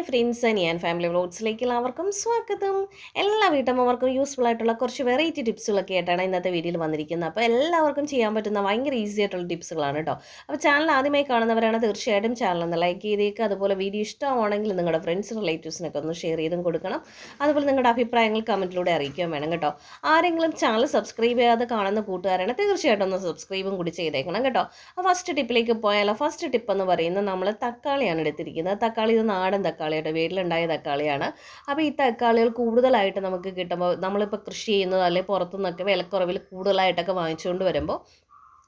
Hi friends ഞാൻ family വ്ലോഗ്സിലേക്ക് എല്ലാവർക്കും സ്വാഗതം. എല്ലാ വീട്ടമ്മമാർക്കും യൂസ്ഫുൾ ആയിട്ടുള്ള കുറച്ച് വെറൈറ്റി ടിപ്സുകളൊക്കെ ആയിട്ടാണ് ഇന്നത്തെ വീഡിയോയിൽ വന്നിരിക്കുന്നത്. അപ്പോൾ എല്ലാവർക്കും ചെയ്യാൻ പറ്റുന്ന ഭയങ്കര ഈസി ആയിട്ടുള്ള ടിപ്സുകളാണ് കേട്ടോ. അപ്പോൾ ചാനൽ ആദ്യമായി കാണുന്നവരാണ് തീർച്ചയായിട്ടും ചാനൽ ഒന്ന് ലൈക്ക് ചെയ്തേക്കുക അതുപോലെ വീഡിയോ ഇഷ്ടമാണെങ്കിൽ നിങ്ങളുടെ ഫ്രണ്ട്സ് റിലേറ്റീവ്സിനൊക്കെ ഒന്ന് ഷെയർ ചെയ്തും കൊടുക്കണം. അതുപോലെ നിങ്ങളുടെ അഭിപ്രായങ്ങൾ കമന്റിലൂടെ അറിയിക്കാൻ വേണം കേട്ടോ. ആരെങ്കിലും ചാനൽ സബ്സ്ക്രൈബ് ചെയ്യാതെ കാണുന്ന കൂട്ടുകാരാണ് തീർച്ചയായിട്ടും ഒന്ന് സബ്സ്ക്രൈബും കൂടി ചെയ്തേക്കണം കേട്ടോ. അപ്പോൾ ഫസ്റ്റ് ടിപ്പിലേക്ക് പോയാലോ? ഫസ്റ്റ് ടിപ്പ് എന്ന് പറയുന്നത് നമ്മൾ തക്കാളിയാണ് എടുത്തിരിക്കുന്നത്. തക്കാളി ഇത് നാടൻ തക്കാളിയുടെ വീട്ടിലുണ്ടായ തക്കാളിയാണ്. അപ്പോൾ ഈ തക്കാളികൾ കൂടുതലായിട്ട് നമുക്ക് കിട്ടുമ്പോൾ നമ്മളിപ്പോൾ കൃഷി ചെയ്യുന്നത് അല്ലെങ്കിൽ പുറത്തുനിന്നൊക്കെ വിലക്കുറവിൽ കൂടുതലായിട്ടൊക്കെ വാങ്ങിച്ചുകൊണ്ട് വരുമ്പോൾ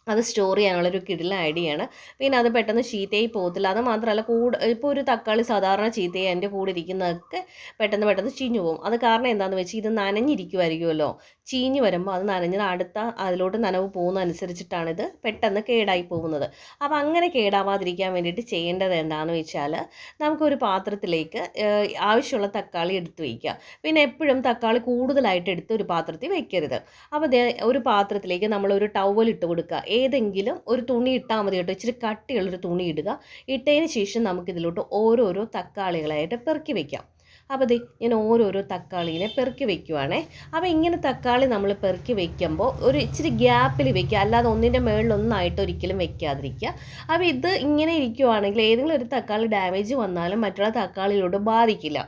അത് സ്റ്റോർ ചെയ്യാനുള്ളൊരു കിടില ഐഡിയയാണ് പിന്നെ അത് പെട്ടെന്ന് ചീത്തയായി പോകത്തില്ല. അത് മാത്രമല്ല കൂട് ഇപ്പോൾ ഒരു തക്കാളി സാധാരണ ചീത്തയായി എന്റെ കൂടെ ഇരിക്കുന്നതൊക്കെ പെട്ടെന്ന് പെട്ടെന്ന് ചീഞ്ഞു പോകും. അത് കാരണം എന്താണെന്ന് വെച്ചാൽ ഇത് നനഞ്ഞിരിക്കുമായിരിക്കുമല്ലോ ചീഞ്ഞ് വരുമ്പോൾ അത് നനഞ്ഞത് അടുത്ത അതിലോട്ട് നനവ് പോകുന്ന അനുസരിച്ചിട്ടാണ് ഇത് പെട്ടെന്ന് കേടായി പോകുന്നത്. അപ്പോൾ അങ്ങനെ കേടാവാതിരിക്കാൻ വേണ്ടിയിട്ട് ചെയ്യേണ്ടത് എന്താണെന്ന് വെച്ചാൽ നമുക്കൊരു പാത്രത്തിലേക്ക് ആവശ്യമുള്ള തക്കാളി എടുത്ത് വയ്ക്കുക. പിന്നെ എപ്പോഴും തക്കാളി കൂടുതലായിട്ട് എടുത്ത് ഒരു പാത്രത്തിൽ വയ്ക്കരുത് അപ്പോൾ ഒരു പാത്രത്തിലേക്ക് നമ്മളൊരു ടവൽ ഇട്ട് കൊടുക്കുക. ഏതെങ്കിലും ഒരു തുണി ഇട്ടാൽ മതി കേട്ടോ. ഇച്ചിരി കട്ടിയുള്ളൊരു തുണി ഇടുക. ഇട്ടതിന് ശേഷം നമുക്കിതിലോട്ട് ഓരോരോ തക്കാളികളായിട്ട് പെറുക്കി വയ്ക്കാം അപ്പോൾ ദേ ഞാൻ ഓരോരോ തക്കാളീനെ പെറുക്കി വെക്കുവാണേ. അപ്പോൾ ഇങ്ങനെ തക്കാളി നമ്മൾ പെറുക്കി വെക്കുമ്പോൾ ഒരു ഇച്ചിരി ഗ്യാപ്പിൽ വെക്കുക. അല്ലാതെ ഒന്നിന്റെ മുകളിലൊന്നായിട്ട് ഒരിക്കലും വെക്കാതിരിക്കുക. അപ്പോൾ ഇത് ഇങ്ങനെ ഇരിക്കുവാണെങ്കിൽ ഏതെങ്കിലും ഒരു തക്കാളി ഡാമേജ് വന്നാലും മറ്റുള്ള തക്കാളിയിലോട്ട് ബാധിക്കില്ല.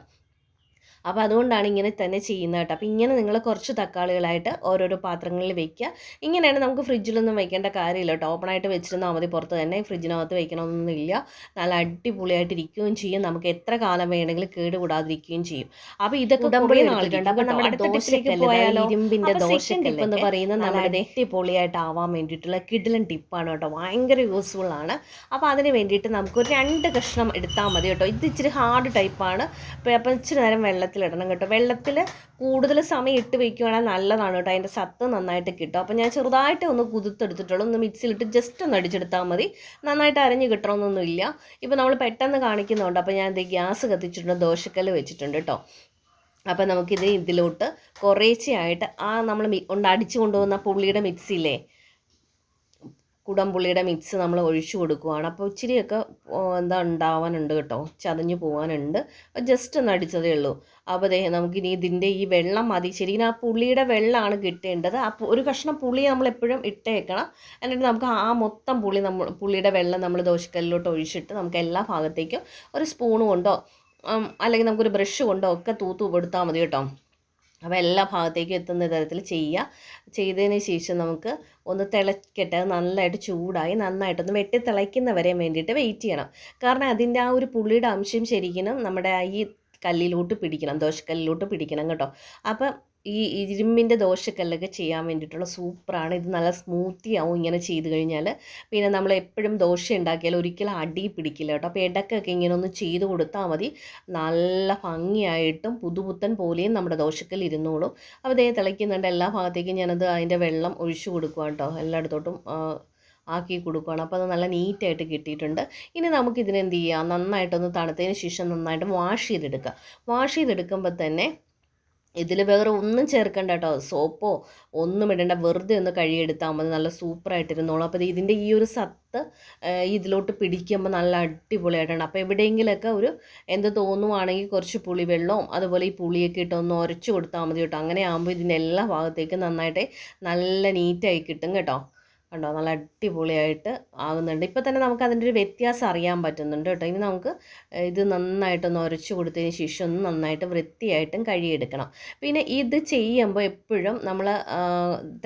അപ്പോൾ അതുകൊണ്ടാണ് ഇങ്ങനെ തന്നെ ചെയ്യുന്നത് കേട്ടോ. അപ്പോൾ ഇങ്ങനെ നിങ്ങൾ കുറച്ച് തക്കാളികളായിട്ട് ഓരോരോ പാത്രങ്ങളിൽ വെക്കുക. ഇങ്ങനെയാണ് നമുക്ക് ഫ്രിഡ്ജിലൊന്നും വെക്കേണ്ട കാര്യമില്ല കേട്ടോ. ഓപ്പണായിട്ട് വെച്ചിരുന്നാൽ മതി പുറത്ത് തന്നെ. ഫ്രിഡ്ജിനകത്ത് വെക്കണമെന്നൊന്നുമില്ല നല്ല അടിപൊളിയായിട്ട് ഇരിക്കുകയും ചെയ്യും. നമുക്ക് എത്ര കാലം വേണമെങ്കിലും കേട് കൂടാതിരിക്കുകയും ചെയ്യും. അപ്പോൾ ഇതൊക്കെ കുറേ നാളുണ്ട് അപ്പോൾ നമ്മുടെ ദോശയ്ക്ക് ടിപ്പിലേക്ക് പോയാലോ? ഇരുമ്പിന്റെ ദോശക്കല്ല് എന്ന് പറയുന്നത് നമ്മുടെ അടിപൊളിയായിട്ട് ആവാൻ വേണ്ടിയിട്ടുള്ള കിഡിലൻ ടിപ്പാണ് കേട്ടോ. ഭയങ്കര യൂസ്ഫുൾ ആണ്. അപ്പോൾ അതിന് വേണ്ടിയിട്ട് നമുക്ക് ഒരു രണ്ട് കഷ്ണം എടുത്താൽ മതി കേട്ടോ. ഇത് ഇച്ചിരി ഹാർഡ് ടൈപ്പാണ് അപ്പോൾ ഇച്ചിരി നേരം വെള്ളത്തിലിടണം കേട്ടോ. വെള്ളത്തിൽ കൂടുതൽ സമയം ഇട്ട് വെക്കുകയാണെങ്കിൽ നല്ലതാണ് കേട്ടോ. അതിന്റെ സത്ത് നന്നായിട്ട് കിട്ടും. അപ്പോൾ ഞാൻ ചെറുതായിട്ട് ഒന്ന് കുതിർത്തെടുത്തിട്ടുള്ളൂ. ഒന്ന് മിക്സിയിലിട്ട് ജസ്റ്റ് ഒന്ന് അടിച്ചെടുത്താൽ മതി. നന്നായിട്ട് അരഞ്ഞ് കിട്ടണമെന്നൊന്നുമില്ല ഇപ്പോൾ നമ്മൾ പെട്ടെന്ന് കാണിക്കുന്നുണ്ട്. അപ്പോൾ ഞാൻ ഇത് ഗ്യാസ് കത്തിച്ചിട്ടുണ്ട്. ദോശക്കല്ല് വെച്ചിട്ടുണ്ട് കേട്ടോ. അപ്പോൾ നമുക്കിത് ഇതിലോട്ട് കുറേശ്ശെയായിട്ട് ആ നമ്മൾ അടിച്ചു കൊണ്ടുപോകുന്ന പുള്ളിയുടെ മിക്സിയില്ലേ? കുടംപുള്ളിയുടെ മിക്സ് നമ്മൾ ഒഴിച്ചു കൊടുക്കുവാണ്. അപ്പോൾ ഇച്ചിരിയൊക്കെ എന്താ ഉണ്ടാവാനുണ്ട് കേട്ടോ. ചതഞ്ഞു പോകാനുണ്ട് ജസ്റ്റ് ഒന്ന് അടിച്ചതേ ഉള്ളൂ. അപ്പോൾ ദേ നമുക്കിനി ഇതിന്റെ ഈ വെള്ളം മതി. ശരിക്കും ആ പുളിയുടെ വെള്ളമാണ് കിട്ടേണ്ടത്. ആ ഒരു കഷ്ണം പുളി നമ്മൾ എപ്പോഴും ഇട്ടേക്കണം. എന്നിട്ട് നമുക്ക് ആ മൊത്തം പുളി നമ്മൾ പുളിയുടെ വെള്ളം നമ്മൾ ദോശക്കല്ലിലോട്ട് ഒഴിച്ചിട്ട് നമുക്ക് എല്ലാ ഭാഗത്തേക്കും ഒരു സ്പൂൺ കൊണ്ടോ അല്ലെങ്കിൽ നമുക്കൊരു ബ്രഷ് കൊണ്ടോ ഒക്കെ തൂത്ത് കൊടുത്താൽ മതി കേട്ടോ. അപ്പോൾ എല്ലാ ഭാഗത്തേക്കും എത്തുന്ന തരത്തിൽ ചെയ്യുക. ചെയ്തതിന് ശേഷം നമുക്ക് ഒന്ന് തിളക്കട്ടെ. അത് നന്നായിട്ട് ചൂടായി നന്നായിട്ടൊന്ന് വെട്ടി തിളയ്ക്കുന്നവരെ വേണ്ടിയിട്ട് വെയിറ്റ് ചെയ്യണം. കാരണം അതിന്റെ ആ ഒരു പുള്ളിയുടെ അംശം ശരിക്കും നമ്മുടെ ഈ കല്ലിലോട്ട് പിടിക്കണം. ദോശക്കല്ലിലോട്ട് പിടിക്കണം കേട്ടോ. അപ്പം ഈ ഇരുമ്പിന്റെ ദോശക്കല്ലൊക്കെ ചെയ്യാൻ വേണ്ടിയിട്ടുള്ള സൂപ്പറാണ്. ഇത് നല്ല സ്മൂത്തി ആവും ഇങ്ങനെ ചെയ്ത് കഴിഞ്ഞാൽ പിന്നെ നമ്മൾ എപ്പോഴും ദോശ ഉണ്ടാക്കിയാൽ ഒരിക്കലും അടി പിടിക്കില്ല കേട്ടോ. അപ്പോൾ ഇടയ്ക്കൊക്കെ ഇങ്ങനെ ഒന്ന് ചെയ്ത് കൊടുത്താൽ മതി. നല്ല ഭംഗിയായിട്ടും പുതുപുത്തൻ പോലെയും നമ്മുടെ ദോശക്കല്ല് ഇരുന്നോളും. അപ്പോൾ ഇതേ തിളയ്ക്കുന്നുണ്ട്. എല്ലാ ഭാഗത്തേക്കും ഞാനത് അതിന്റെ വെള്ളം ഒഴിച്ചു കൊടുക്കുക കേട്ടോ. എല്ലായിടത്തോട്ടും ആക്കി കൊടുക്കുകയാണ് അപ്പോൾ അത് നല്ല നീറ്റായിട്ട് കിട്ടിയിട്ടുണ്ട്. ഇനി നമുക്കിതിനെന്ത് ചെയ്യാം? നന്നായിട്ടൊന്ന് തണുത്തതിന് ശേഷം നന്നായിട്ട് വാഷ് ചെയ്തെടുക്കുക വാഷ് ചെയ്തെടുക്കുമ്പോൾ തന്നെ ഇതിൽ വേറെ ഒന്നും ചേർക്കണ്ട കേട്ടോ സോപ്പോ ഒന്നും ഇടേണ്ട. വെറുതെ ഒന്ന് കഴുകിയെടുത്താൽ മതി. നല്ല സൂപ്പറായിട്ടിരുന്നോളും. അപ്പോൾ ഇതിന്റെ ഈ ഒരു സത്ത് ഇതിലോട്ട് പിടിക്കുമ്പോൾ നല്ല അടിപൊളിയായിട്ടുണ്ട് അപ്പോൾ എവിടെയെങ്കിലുമൊക്കെ ഒരു എന്ത് തോന്നുവാണെങ്കിൽ കുറച്ച് പുളിവെള്ളവും അതുപോലെ ഈ പുളിയൊക്കെ ഇട്ട് ഒന്ന് ഉരച്ച് കൊടുത്താൽ മതി കേട്ടോ അങ്ങനെ ആകുമ്പോൾ ഇതിന്റെ എല്ലാ ഭാഗത്തേക്കും നന്നായിട്ട് നല്ല നീറ്റായി കിട്ടും കേട്ടോ. കണ്ടോ? നല്ല അടിപൊളിയായിട്ട് ആകുന്നുണ്ട് ഇപ്പോൾ തന്നെ നമുക്ക് അതിന്റെ ഒരു വ്യത്യാസം അറിയാൻ പറ്റുന്നുണ്ട് കേട്ടോ. ഇനി നമുക്ക് ഇത് നന്നായിട്ടൊന്ന് ഉരച്ച് കൊടുത്തതിന് ശേഷം ഒന്ന് നന്നായിട്ട് വൃത്തിയായിട്ടും കഴുകിയെടുക്കണം. പിന്നെ ഇത് ചെയ്യുമ്പോൾ എപ്പോഴും നമ്മൾ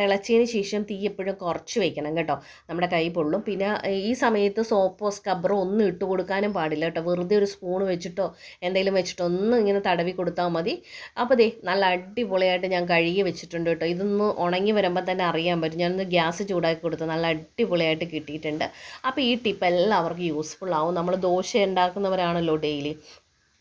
തിളച്ചതിന് ശേഷം തീ എപ്പോഴും കുറച്ച് വയ്ക്കണം കേട്ടോ. നമ്മുടെ കൈ പൊള്ളും. പിന്നെ ഈ സമയത്ത് സോപ്പോ സ്ക്രബറോ ഒന്നും ഇട്ട് കൊടുക്കാനും പാടില്ല കേട്ടോ. വെറുതെ ഒരു സ്പൂൺ വെച്ചിട്ടോ എന്തെങ്കിലും വെച്ചിട്ടോ ഒന്നും ഇങ്ങനെ തടവി കൊടുത്താൽ മതി. അപ്പോൾ ദേ നല്ല അടിപൊളിയായിട്ട് ഞാൻ കഴുകി വെച്ചിട്ടുണ്ട് കേട്ടോ. ഇതൊന്ന് ഉണങ്ങി വരുമ്പോൾ തന്നെ അറിയാൻ പറ്റും. ഞാനൊന്ന് ഗ്യാസ് ചൂടാക്കി കൊടുത്ത് നല്ല അടിപൊളിയായിട്ട് കിട്ടിയിട്ടുണ്ട്. അപ്പോൾ ഈ ടിപ്പ് എല്ലാവർക്കും യൂസ്ഫുൾ ആവും. നമ്മൾ ദോശ ഉണ്ടാക്കുന്നവരാണല്ലോ ഡെയിലി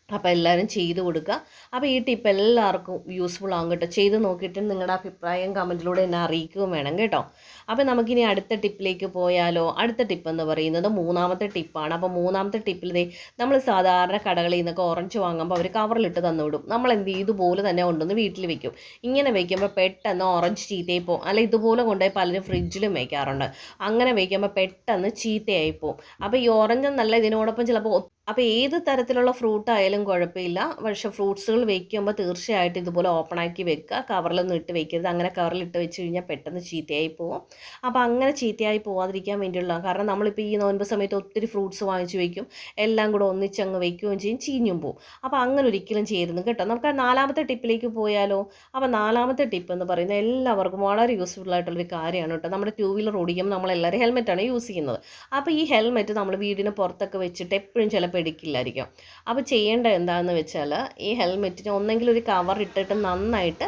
അപ്പോൾ എല്ലാവരും ചെയ്ത് കൊടുക്കുക. അപ്പോൾ ഈ ടിപ്പ് എല്ലാവർക്കും യൂസ്ഫുൾ ആകും കേട്ടോ. ചെയ്ത് നോക്കിയിട്ട് നിങ്ങളുടെ അഭിപ്രായം കമന്റിലൂടെ എന്നെ അറിയിക്കുകയും വേണം കേട്ടോ. അപ്പോൾ നമുക്കിനി അടുത്ത ടിപ്പിലേക്ക് പോയാലോ? അടുത്ത ടിപ്പ് എന്ന് പറയുന്നത് മൂന്നാമത്തെ ടിപ്പാണ് അപ്പോൾ മൂന്നാമത്തെ ടിപ്പിൽ നമ്മൾ സാധാരണ കടകളിൽ നിന്നൊക്കെ ഓറഞ്ച് വാങ്ങുമ്പോൾ അവർ കവറിലിട്ട് തന്നു വിടും നമ്മൾ എന്ത് ഇതുപോലെ തന്നെ കൊണ്ടുവന്ന് വീട്ടിൽ വെക്കും. ഇങ്ങനെ വെക്കുമ്പോൾ പെട്ടെന്ന് ഓറഞ്ച് ചീത്തയായി പോകും അല്ല ഇതുപോലെ കൊണ്ടുപോയി പലരും ഫ്രിഡ്ജിലും വയ്ക്കാറുണ്ട് അങ്ങനെ വയ്ക്കുമ്പോൾ പെട്ടെന്ന് ചീത്തയായി പോകും അപ്പോൾ ഈ ഓറഞ്ച് നല്ല ഇതിനോടൊപ്പം ചിലപ്പോൾ അപ്പോൾ ഏത് തരത്തിലുള്ള ഫ്രൂട്ട് ആയാലും കുഴപ്പമില്ല. പക്ഷേ ഫ്രൂട്ട്സുകൾ വെക്കുമ്പോൾ തീർച്ചയായിട്ടും ഇതുപോലെ ഓപ്പൺ ആക്കി വെക്കുക. കവറിലൊന്നും ഇട്ട് വെക്കരുത്. അങ്ങനെ കവറിലിട്ട് വെച്ച് കഴിഞ്ഞാൽ പെട്ടെന്ന് ചീത്തയായി പോകും അപ്പോൾ അങ്ങനെ ചീത്തയായി പോവാതിരിക്കാൻ വേണ്ടിയുള്ള കാരണം നമ്മളിപ്പോൾ ഈ നോൻപ് സമയത്ത് ഒത്തിരി ഫ്രൂട്ട്സ് വാങ്ങിച്ച് വെക്കും. എല്ലാം കൂടെ ഒന്നിച്ചങ്ങ് വെക്കുകയും ചെയ്യും ചീഞ്ഞും പോകും അപ്പോൾ അങ്ങനെ ഒരിക്കലും ചെയ്യരുത് കേട്ടോ. നമുക്ക് നാലാമത്തെ ടിപ്പിലേക്ക് പോയാലോ? അപ്പോൾ നാലാമത്തെ ടിപ്പ് എന്ന് പറയുന്നത് എല്ലാവർക്കും വളരെ യൂസ്ഫുൾ ആയിട്ടുള്ളൊരു കാര്യമാണ് കേട്ടോ. നമ്മുടെ ടൂ വീലർ ഓടിക്കുമ്പോൾ നമ്മളെല്ലാവരും ഹെൽമെറ്റാണ് യൂസ് ചെയ്യുന്നത്. അപ്പോൾ ഈ ഹെൽമെറ്റ് നമ്മൾ വീടിന് പുറത്തൊക്കെ വെച്ചിട്ട് എപ്പോഴും ചിലപ്പോൾ എടുക്കില്ലായിരിക്കും അപ്പോൾ ചെയ്യേണ്ടത് എന്താണെന്ന് വെച്ചാൽ ഈ ഹെൽമെറ്റിന് ഒന്നെങ്കിൽ ഒരു കവർ ഇട്ടിട്ട് നന്നായിട്ട്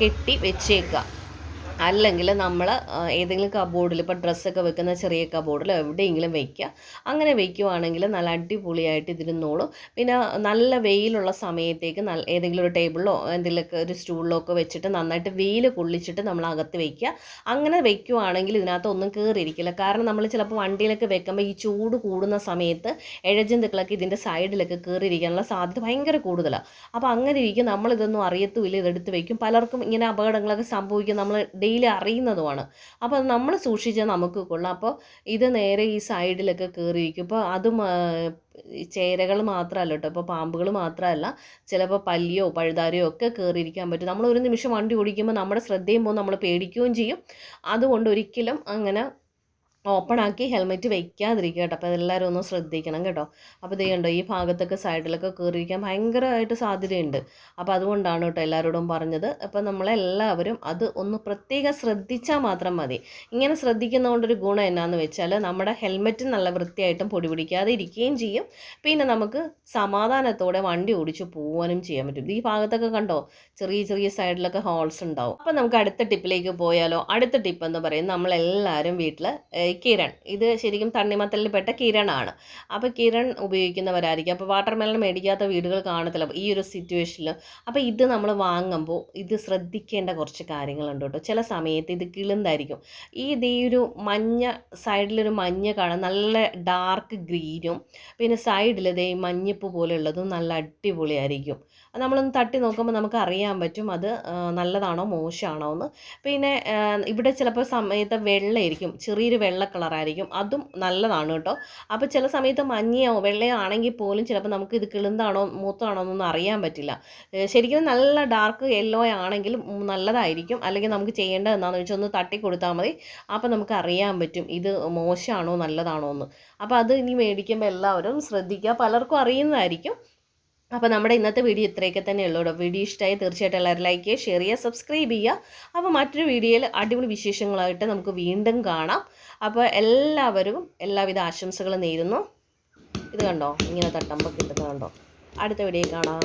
കെട്ടി വെച്ചേക്കുക. അല്ലെങ്കിൽ നമ്മൾ ഏതെങ്കിലും കബോർഡിൽ ഇപ്പോൾ ഡ്രസ്സൊക്കെ വെക്കുന്ന ചെറിയ കബോർഡിലോ എവിടെയെങ്കിലും വെക്കുക അങ്ങനെ വെക്കുവാണെങ്കിൽ നല്ല അടിപൊളിയായിട്ട് ഇതിരുന്നോളും. പിന്നെ നല്ല വെയിലുള്ള സമയത്തേക്ക് നല്ല ഏതെങ്കിലും ഒരു ടേബിളിലോ എന്തെങ്കിലുമൊക്കെ ഒരു സ്റ്റൂളിലോ ഒക്കെ വെച്ചിട്ട് നന്നായിട്ട് വെയിൽ കൊള്ളിച്ചിട്ട് നമ്മൾ അകത്ത് വെക്കുക അങ്ങനെ വെക്കുവാണെങ്കിൽ ഇതിനകത്ത് ഒന്നും കയറിയിരിക്കില്ല കാരണം നമ്മൾ ചിലപ്പോൾ വണ്ടിയിലൊക്കെ വെക്കുമ്പോൾ ഈ ചൂട് കൂടുന്ന സമയത്ത് ഇഴജന്തുക്കളൊക്കെ ഇതിന്റെ സൈഡിലൊക്കെ കയറിയിരിക്കാനുള്ള സാധ്യത ഭയങ്കര കൂടുതലാണ് അപ്പോൾ അങ്ങനെ ഇരിക്കും. നമ്മളിതൊന്നും അറിയത്തുമില്ല. ഇതെടുത്ത് വയ്ക്കും. പലർക്കും ഇങ്ങനെ അപകടങ്ങളൊക്കെ സംഭവിക്കും. നമ്മൾ ഡെയിലി അറിയുന്നതുമാണ്. അപ്പോൾ നമ്മൾ സൂക്ഷിച്ചാൽ നമുക്ക് കൊള്ളാം. അപ്പോൾ ഇത് നേരെ ഈ സൈഡിലൊക്കെ കയറിയിരിക്കും ഇപ്പോൾ അതും ചേരകൾ മാത്രമല്ല കേട്ടോ. ഇപ്പോൾ പാമ്പുകൾ മാത്രമല്ല ചിലപ്പോൾ പല്ലിയോ പഴുതാരയോ ഒക്കെ കയറിയിരിക്കാൻ പറ്റും. നമ്മൾ ഒരു നിമിഷം വണ്ടി ഓടിക്കുമ്പോൾ നമ്മുടെ ശ്രദ്ധയും പോകും നമ്മൾ പേടിക്കുകയും ചെയ്യും. അതുകൊണ്ട് ഒരിക്കലും അങ്ങനെ ഓപ്പൺ ആക്കി ഹെൽമെറ്റ് വെക്കാതിരിക്കുക കേട്ടോ. അപ്പോൾ എല്ലാവരും ഒന്ന് ശ്രദ്ധിക്കണം കേട്ടോ. അപ്പോൾ ഇത് കണ്ടോ ഈ ഭാഗത്തൊക്കെ സൈഡിലൊക്കെ കയറിയിരിക്കാൻ ഭയങ്കരമായിട്ട് സാധ്യതയുണ്ട്. അപ്പോൾ അതുകൊണ്ടാണ് കേട്ടോ എല്ലാവരോടും പറഞ്ഞത്. അപ്പോൾ നമ്മളെല്ലാവരും അത് ഒന്ന് പ്രത്യേകം ശ്രദ്ധിച്ചാൽ മാത്രം മതി. ഇങ്ങനെ ശ്രദ്ധിക്കുന്നതുകൊണ്ടൊരു ഗുണം എന്നാന്ന് വെച്ചാൽ നമ്മുടെ ഹെൽമെറ്റ് നല്ല വൃത്തിയായിട്ടും പൊടി പിടിക്കാതെ ഇരിക്കുകയും ചെയ്യും. പിന്നെ നമുക്ക് സമാധാനത്തോടെ വണ്ടി ഓടിച്ച് പോകാനും ചെയ്യാൻ പറ്റും. ഈ ഭാഗത്തൊക്കെ കണ്ടോ ചെറിയ ചെറിയ സൈഡിലൊക്കെ ഹോൾസ് ഉണ്ടാവും. അപ്പോൾ നമുക്ക് അടുത്ത ടിപ്പിലേക്ക് പോയാലോ? അടുത്ത ടിപ്പ് എന്ന് പറയുന്നത് നമ്മളെല്ലാവരും വീട്ടിൽ കിരൺ. ഇത് ശരിക്കും തണ്ണിമത്തലിൽ പെട്ട കിരണാണ്. അപ്പോൾ കിരൺ ഉപയോഗിക്കുന്നവരായിരിക്കും. അപ്പോൾ വാട്ടർ മെലൺ മേടിക്കാത്ത വീടുകൾ കാണത്തില്ല. ഈ ഒരു സിറ്റുവേഷനിൽ അപ്പോൾ ഇത് നമ്മൾ വാങ്ങുമ്പോൾ ഇത് ശ്രദ്ധിക്കേണ്ട കുറച്ച് കാര്യങ്ങളുണ്ട് കേട്ടോ. ചില സമയത്ത് ഇത് കിളുന്തായിരിക്കും ഈ ഈ ഒരു മഞ്ഞ സൈഡിലൊരു മഞ്ഞ കാണാം നല്ല ഡാർക്ക് ഗ്രീനും പിന്നെ സൈഡിൽ ഇതേ മഞ്ഞപ്പ് പോലെയുള്ളതും നല്ല അടിപൊളിയായിരിക്കും. നമ്മളൊന്ന് തട്ടി നോക്കുമ്പോൾ നമുക്ക് അറിയാൻ പറ്റും അത് നല്ലതാണോ മോശമാണോ എന്ന്. പിന്നെ ഇവിടെ ചിലപ്പോൾ സമയത്ത് വെള്ളമായിരിക്കും ചെറിയൊരു വെള്ള കളറായിരിക്കും. അതും നല്ലതാണ് കേട്ടോ. അപ്പോൾ ചില സമയത്ത് മഞ്ഞയോ വെള്ളയോ ആണെങ്കിൽ പോലും ചിലപ്പോൾ നമുക്ക് ഇത് കിളുന്താണോ മൂത്താണോ എന്നൊന്നും അറിയാൻ പറ്റില്ല. ശരിക്കും നല്ല ഡാർക്ക് യെല്ലോ ആണെങ്കിൽ നല്ലതായിരിക്കും. അല്ലെങ്കിൽ നമുക്ക് ചെയ്യേണ്ടത് എന്താണെന്ന് വെച്ചാൽ ഒന്ന് തട്ടി കൊടുത്താൽ മതി. അപ്പോൾ നമുക്ക് അറിയാൻ പറ്റും ഇത് മോശമാണോ നല്ലതാണോ എന്ന്. അപ്പോൾ അത് ഇനി മേടിക്കുമ്പോൾ എല്ലാവരും ശ്രദ്ധിക്കുക. പലർക്കും അറിയുന്നതായിരിക്കും. അപ്പോൾ നമ്മുടെ ഇന്നത്തെ വീഡിയോ ഇത്രയൊക്കെ തന്നെ ഉള്ളൂ വീഡിയോ ഇഷ്ടമായി തീർച്ചയായിട്ടും എല്ലാവരും ലൈക്ക് ചെയ്യുക ഷെയർ ചെയ്യുക സബ്സ്ക്രൈബ് ചെയ്യുക. അപ്പോൾ മറ്റൊരു വീഡിയോയിൽ അടിപൊളി വിശേഷങ്ങളായിട്ട് നമുക്ക് വീണ്ടും കാണാം. അപ്പോൾ എല്ലാവരും എല്ലാവിധ ആശംസകളും നേരുന്നു. ഇത് കണ്ടോ? ഇങ്ങനെ തട്ടുമ്പോൾ കിട്ടുന്നത് കണ്ടോ? അടുത്ത വീഡിയോ കാണാം.